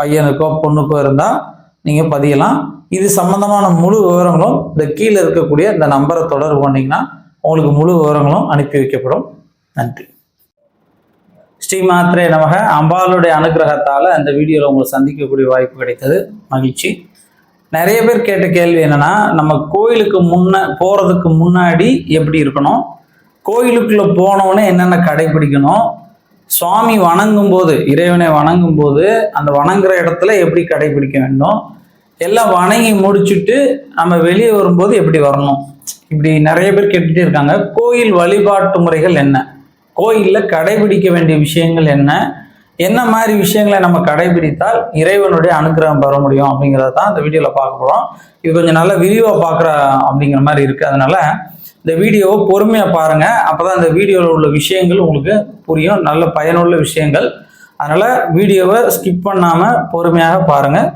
பையனுக்கோ பொண்ணுக்கோ இருந்தால் நீங்கள் பதியலாம். இது சம்பந்தமான முழு விவரங்களும் இந்த கீழே இருக்கக்கூடிய இந்த நம்பரை தொடர்பு பண்ணிங்கன்னா உங்களுக்கு முழு விவரங்களும் அனுப்பி வைக்கப்படும். நன்றி. ஸ்ரீ மாத்திரே நமக. அம்பாளுடைய அனுகிரகத்தால் அந்த வீடியோவில் உங்களுக்கு சந்திக்கக்கூடிய வாய்ப்பு கிடைத்தது. மகிழ்ச்சி. நிறைய பேர் கேட்ட கேள்வி என்னென்னா நம்ம கோயிலுக்கு முன்ன போகிறதுக்கு முன்னாடி எப்படி இருக்கணும்? கோயிலுக்குள்ளே போனோன்னே என்னென்ன கடைபிடிக்கணும்? சுவாமி வணங்கும் போது இறைவனை வணங்கும் போது அந்த வணங்குற இடத்துல எப்படி கடைபிடிக்க வேண்டும் எல்லாம் வணங்கி முடிச்சுட்டு நம்ம வெளியே வரும்போது எப்படி வரணும்? இப்படி நிறைய பேர் கேட்டுட்டே இருக்காங்க. கோயில் வழிபாட்டு முறைகள் என்ன? கோயிலில் கடைபிடிக்க வேண்டிய விஷயங்கள் என்ன? என்ன மாதிரி விஷயங்களை நம்ம கடைபிடித்தால் இறைவனுடைய அனுகிரகம் பெற முடியும் அப்படிங்கிறத தான் இந்த வீடியோவில் பார்க்க போகிறோம் இது கொஞ்சம் நல்லா விரிவாக பார்க்குற அப்படிங்கிற மாதிரி இருக்குது அதனால இந்த வீடியோவை பொறுமையாக பாருங்கள் அப்போ தான் இந்த வீடியோவில் உள்ள விஷயங்கள் உங்களுக்கு புரியும். நல்ல பயனுள்ள விஷயங்கள். அதனால் வீடியோவை ஸ்கிப் பண்ணாமல் பொறுமையாக பாருங்கள்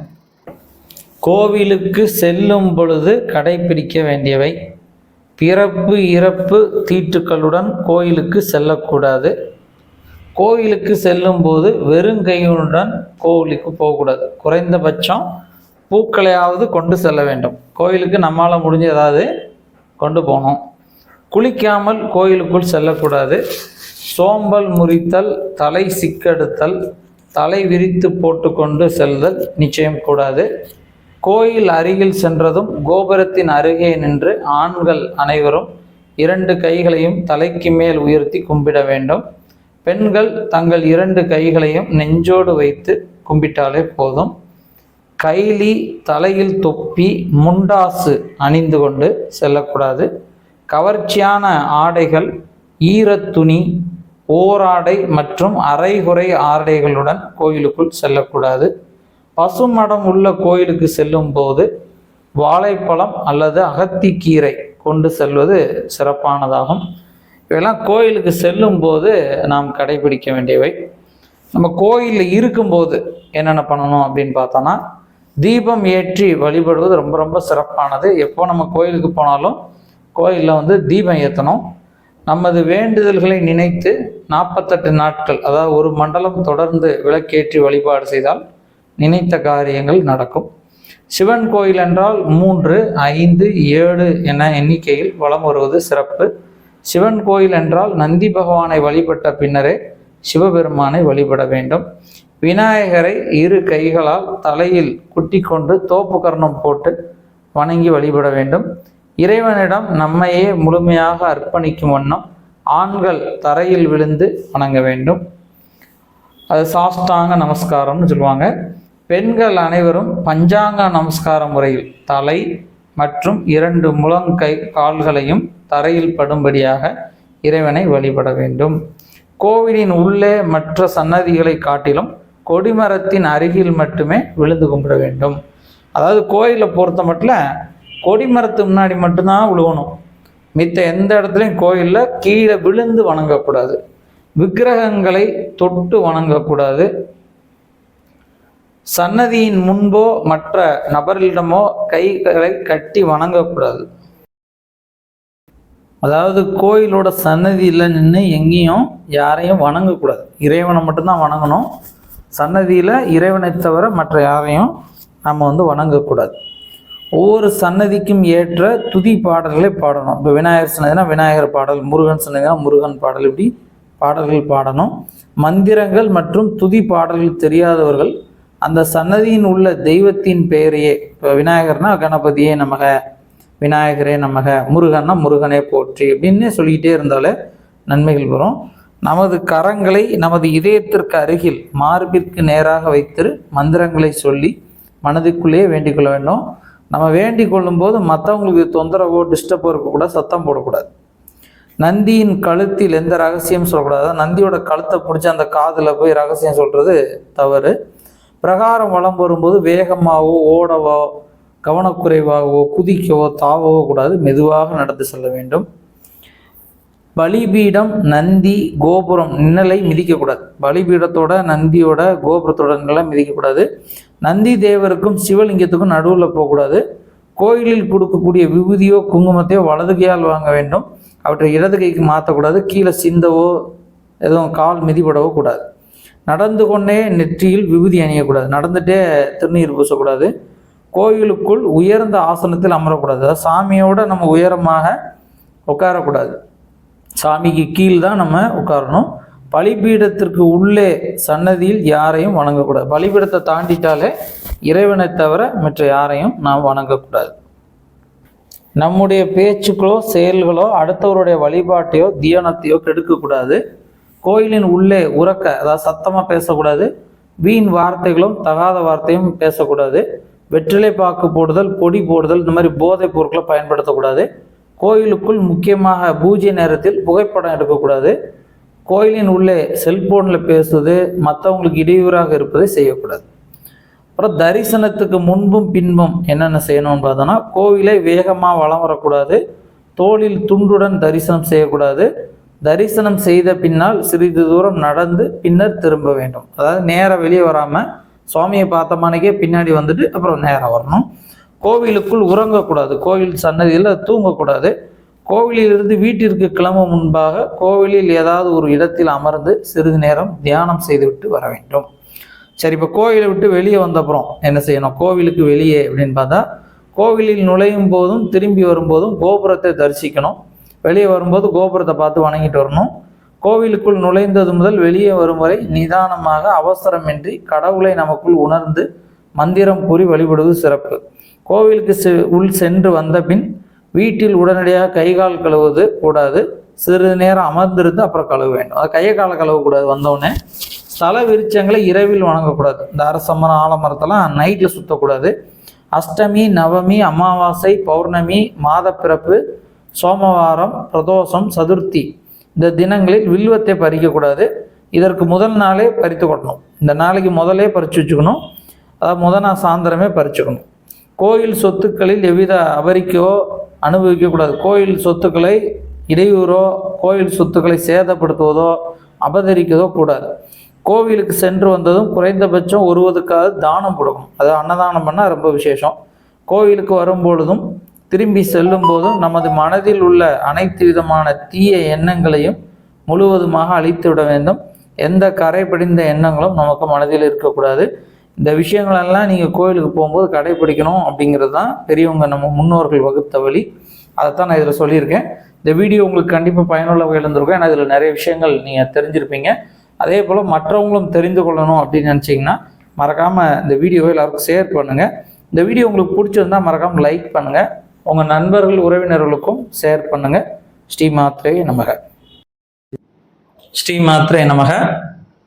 கோவிலுக்கு செல்லும் பொழுது கடைபிடிக்க வேண்டியவை. பிறப்பு இறப்பு தீட்டுக்களுடன் கோயிலுக்கு செல்லக்கூடாது. கோயிலுக்கு செல்லும்போது வெறுங்கையுடன் கோவிலுக்கு போகக்கூடாது. குறைந்தபட்சம் பூக்களையாவது கொண்டு செல்ல வேண்டும். கோயிலுக்கு நம்மளால் முடிஞ்ச ஏதாவது கொண்டு போகணும். குளிக்காமல் கோயிலுக்குள் செல்லக்கூடாது. சோம்பல் முறித்தல் தலை சிக்கெடுத்தல் தலை விரித்து போட்டுக்கொண்டு செல்தல் நிச்சயம் கூடாது. கோயில் அருகில் சென்றதும் கோபுரத்தின் அருகே நின்று ஆண்கள் அனைவரும் இரண்டு கைகளையும் தலைக்கு மேல் உயர்த்தி கும்பிட வேண்டும். பெண்கள் தங்கள் இரண்டு கைகளையும் நெஞ்சோடு வைத்து கும்பிட்டாலே போதும். கைலி தலையில் தொப்பி முண்டாசு அணிந்து கொண்டு செல்லக்கூடாது. கவர்ச்சியான ஆடைகள் ஈரத்துணி ஓராடை மற்றும் அரைகுறை ஆடைகளுடன் கோயிலுக்குள் செல்லக்கூடாது. பசுமடம் உள்ள கோயிலுக்கு செல்லும் போது வாழைப்பழம் அல்லது அகத்திக்கீரை கொண்டு செல்வது சிறப்பானதாகும். இவையெல்லாம் கோயிலுக்கு செல்லும் போது நாம் கடைபிடிக்க வேண்டியவை. நம்ம கோயிலில் இருக்கும்போது என்னென்ன பண்ணணும் அப்படின்னு பார்த்தோன்னா தீபம் ஏற்றி வழிபடுவது ரொம்ப ரொம்ப சிறப்பானது. எப்போ நம்ம கோயிலுக்கு போனாலும் கோயிலில் வந்து தீபம் ஏற்றணும் நமது வேண்டுதல்களை நினைத்து நாற்பத்தெட்டு நாட்கள் அதாவது ஒரு மண்டலம் தொடர்ந்து விளக்கேற்றி வழிபாடு செய்தால் நினைத்த காரியங்கள் நடக்கும். சிவன் கோயில் என்றால் மூன்று ஐந்து ஏழு என எண்ணிக்கையில் வலம் வருவது சிறப்பு. சிவன் கோயில் என்றால் நந்தி பகவானை வழிபட்ட பின்னரே சிவபெருமானை வழிபட வேண்டும். விநாயகரை இரு கைகளால் தலையில் குட்டி கொண்டு தோப்பு கர்ணம் போட்டு வணங்கி வழிபட வேண்டும். இறைவனிடம் நம்மையே முழுமையாக அர்ப்பணிக்கும் வண்ணம் ஆண்கள் தரையில் விழுந்து வணங்க வேண்டும். அது சாஷ்டாங்க நமஸ்காரம்னு சொல்லுவாங்க. பெண்கள் அனைவரும் பஞ்சாங்க நமஸ்கார முறையில் தலை மற்றும் இரண்டு முழங்கை கால்களையும் தரையில் படும்படியாக இறைவனை வழிபட வேண்டும். கோவிலின் உள்ளே மற்ற சன்னதிகளை காட்டிலும் கொடிமரத்தின் அருகில் மட்டுமே விழுந்து கும்பிட வேண்டும். அதாவது கோயிலை பொறுத்த மட்டும் கொடிமரத்து முன்னாடி மட்டும்தான் விழுவணும் மித்த எந்த இடத்துலையும் கோயிலில் கீழே விழுந்து வணங்கக்கூடாது. விக்கிரகங்களை தொட்டு வணங்கக்கூடாது. சன்னதியின் முன்போ மற்ற நபர்களிடமோ கைகளை கட்டி வணங்கக்கூடாது. அதாவது கோயிலோட சன்னதியில் நின்று எங்கேயும் யாரையும் வணங்கக்கூடாது. இறைவனை மட்டும்தான் வணங்கணும். சன்னதியில் இறைவனை தவிர மற்ற யாரையும் நம்ம வந்து வணங்கக்கூடாது. ஒவ்வொரு சன்னதிக்கும் ஏற்ற துதி பாடல்களை பாடணும். இப்போ விநாயகர் சன்னதினா விநாயகர் பாடல் முருகன் சன்னதினா முருகன் பாடல் இப்படி பாடல்கள் பாடணும். மந்திரங்கள் மற்றும் துதி பாடல்கள் தெரியாதவர்கள் அந்த சன்னதியின் உள்ள தெய்வத்தின் பெயரையே இப்போ விநாயகர்னா கணபதியே நமக விநாயகரே நமக முருகன்னா முருகனே போற்றி அப்படின்னு சொல்லிக்கிட்டே இருந்தாலே நன்மைகள் வரும். நமது கரங்களை நமது இதயத்திற்கு அருகில் மார்பிற்கு நேராக வைத்து மந்திரங்களை சொல்லி மனதுக்குள்ளேயே வேண்டிக் கொள்ள வேண்டும். நம்ம வேண்டிக் கொள்ளும்போது மற்றவங்களுக்கு தொந்தரவோ டிஸ்டர்போ இருக்கக்கூடாது சத்தம் போடக்கூடாது. நந்தியின் கழுத்தில் எந்த ரகசியம் சொல்லக்கூடாது. நந்தியோட கழுத்தை பிடிச்சி அந்த காதில் போய் ரகசியம் சொல்கிறது தவறு. பிரகாரம் வலம் வரும்போது வேகமாகவோ ஓடவோ கவனக்குறைவாகவோ குதிக்கவோ தாவவோ கூடாது. மெதுவாக நடந்து செல்ல வேண்டும். பலிபீடம் நந்தி கோபுரம் நிழலை மிதிக்கக்கூடாது. பலிபீடத்தோட நந்தியோட கோபுரத்தோட நிழலை மிதிக்கக்கூடாது. நந்தி தேவருக்கும் சிவலிங்கத்துக்கும் நடுவில் போகக்கூடாது. கோயிலில் கொடுக்கக்கூடிய விபூதியோ குங்குமத்தையோ வலது கையால் வாங்க வேண்டும். அவற்றை இடது கைக்கு மாற்றக்கூடாது. கீழே சிந்தவோ எதுவும் கால் மிதிப்படவோ கூடாது. நடந்து கொண்டே நெற்றியில் விபூதி அணியக்கூடாது. நடந்துகிட்டே திருநீர் பூசக்கூடாது. கோயிலுக்குள் உயர்ந்த ஆசனத்தில் அமரக்கூடாது. அதாவது சாமியோட நம்ம உயரமாக உட்காரக்கூடாது. சாமிக்கு கீழ் தான் நம்ம உட்காரணும். பலிபீடத்திற்கு உள்ளே சன்னதியில் யாரையும் வணங்கக்கூடாது. பலிபீடத்தை தாண்டிட்டாலே இறைவனை தவிர மற்ற யாரையும் நாம் வணங்கக்கூடாது. நம்முடைய பேச்சுக்களோ செயல்களோ அடுத்தவருடைய வழிபாட்டையோ தியானத்தையோ கெடுக்கக்கூடாது. கோயிலின் உள்ளே உறக்க அதாவது சத்தமாக பேசக்கூடாது. வீண் வார்த்தைகளும் தகாத வார்த்தையும் பேசக்கூடாது. வெற்றிலை பாக்கு போடுதல் பொடி போடுதல் இந்த மாதிரி போதைப் பொருட்களை பயன்படுத்தக்கூடாது. கோயிலுக்குள் முக்கியமாக பூஜை நேரத்தில் புகைப்படம் எடுக்கக்கூடாது. கோயிலின் உள்ளே செல்போனில் பேசுவது மற்றவங்களுக்கு இடையூறாக இருப்பதை செய்யக்கூடாது. அப்புறம் தரிசனத்துக்கு முன்பும் பின்பும் என்னென்ன செய்யணும்னு பார்த்தோன்னா கோவிலை வேகமாக வளம் வரக்கூடாது. தோளில் துண்டுடன் தரிசனம் செய்யக்கூடாது. தரிசனம் செய்த பின்னால் சிறிது தூரம் நடந்து பின்னர் திரும்ப வேண்டும். அதாவது நேராக வெளியே வராமல் சுவாமியை பார்த்த மாணிக்கே பின்னாடி வந்துட்டு அப்புறம் நேராக வரணும். கோவிலுக்குள் உறங்கக்கூடாது. கோவில் சன்னதியில் தூங்கக்கூடாது. கோவிலிலிருந்து வீட்டிற்கு கிளம்ப முன்பாக கோவிலில் ஏதாவது ஒரு இடத்தில் அமர்ந்து சிறிது நேரம் தியானம் செய்துவிட்டு வர வேண்டும். சரி இப்போ கோவிலை விட்டு வெளியே வந்தப்புறம் என்ன செய்யணும்? கோவிலுக்கு வெளியே அப்படின்னு பார்த்தா கோவிலில் நுழையும் போதும் திரும்பி வரும்போதும் கோபுரத்தை தரிசிக்கணும். வெளியே வரும்போது கோபுரத்தை பார்த்து வணங்கிட்டு வரணும். கோவிலுக்குள் நுழைந்தது முதல் வெளியே வரும் வரை நிதானமாக அவசரமின்றி கடவுளை நமக்குள் உணர்ந்து மந்திரம் கூறி வழிபடுவது சிறப்பு. கோவிலுக்கு செ உள் சென்று வந்த பின் வீட்டில் உடனடியாக கை கால் கழுவுவது கூடாது. சிறிது நேரம் அமர்ந்திருந்து அப்புறம் கழுவ வேண்டும். அது கையை காலை கழுவக்கூடாது. வந்தோடனே ஸ்தல விருச்சங்களை இரவில் வணங்கக்கூடாது. இந்த அரசமரம் ஆலமரத்தெல்லாம் நைட்டில் சுற்றக்கூடாது அஷ்டமி நவமி அமாவாசை பௌர்ணமி மாதப்பிறப்பு சோமவாரம் பிரதோஷம் சதுர்த்தி இந்த தினங்களில் வில்வத்தை பறிக்கக்கூடாது. இதற்கு முதல் நாளே பறித்து கொட்டணும். இந்த நாளைக்கு முதலே பறித்து வச்சுக்கணும். அதாவது முதல் நாள் சாயந்தரமே பறிச்சுக்கணும். கோயில் சொத்துக்களில் எவ்வித அபரிக்கோ அனுபவிக்கக்கூடாது. கோயில் சொத்துக்களை இடையூறோ கோயில் சொத்துக்களை சேதப்படுத்துவதோ அபகரிக்கதோ கூடாது. கோவிலுக்கு சென்று வந்ததும் குறைந்தபட்சம் ஒருவதுக்காக தானம் கொடுக்கும் அது அன்னதானம் பண்ணால் ரொம்ப விசேஷம். கோவிலுக்கு வரும்பொழுதும் திரும்பி செல்லும் போதும் நமது மனதில் உள்ள அனைத்து விதமான தீய எண்ணங்களையும் முழுவதுமாக அழித்து விட வேண்டும். எந்த கரை படிந்த எண்ணங்களும் நமக்கு மனதில் இருக்கக்கூடாது. இந்த விஷயங்களெல்லாம் நீங்கள் கோயிலுக்கு போகும்போது கடைபிடிக்கணும் அப்படிங்கிறது தான் பெரியவங்க நம்ம முன்னோர்கள் வகுத்த வழி. அதைத்தான் நான் இதில் சொல்லியிருக்கேன். இந்த வீடியோ உங்களுக்கு கண்டிப்பாக பயனுள்ள வகையில் இருந்திருக்கும். ஏன்னா இதில் நிறைய விஷயங்கள் நீங்கள் தெரிஞ்சிருப்பீங்க. அதே போல் மற்றவங்களும் தெரிந்து கொள்ளணும் அப்படின்னு நினச்சிங்கன்னா மறக்காமல் இந்த வீடியோவை எல்லாருக்கும் ஷேர் பண்ணுங்கள் இந்த வீடியோ உங்களுக்கு பிடிச்சிருந்தால் மறக்காமல் லைக் பண்ணுங்கள் உங்கள் நண்பர்கள் உறவினர்களுக்கும் ஷேர் பண்ணுங்கள் ஸ்ரீ மாத்ரே நமக. ஸ்ரீ மாத்ரே நமக.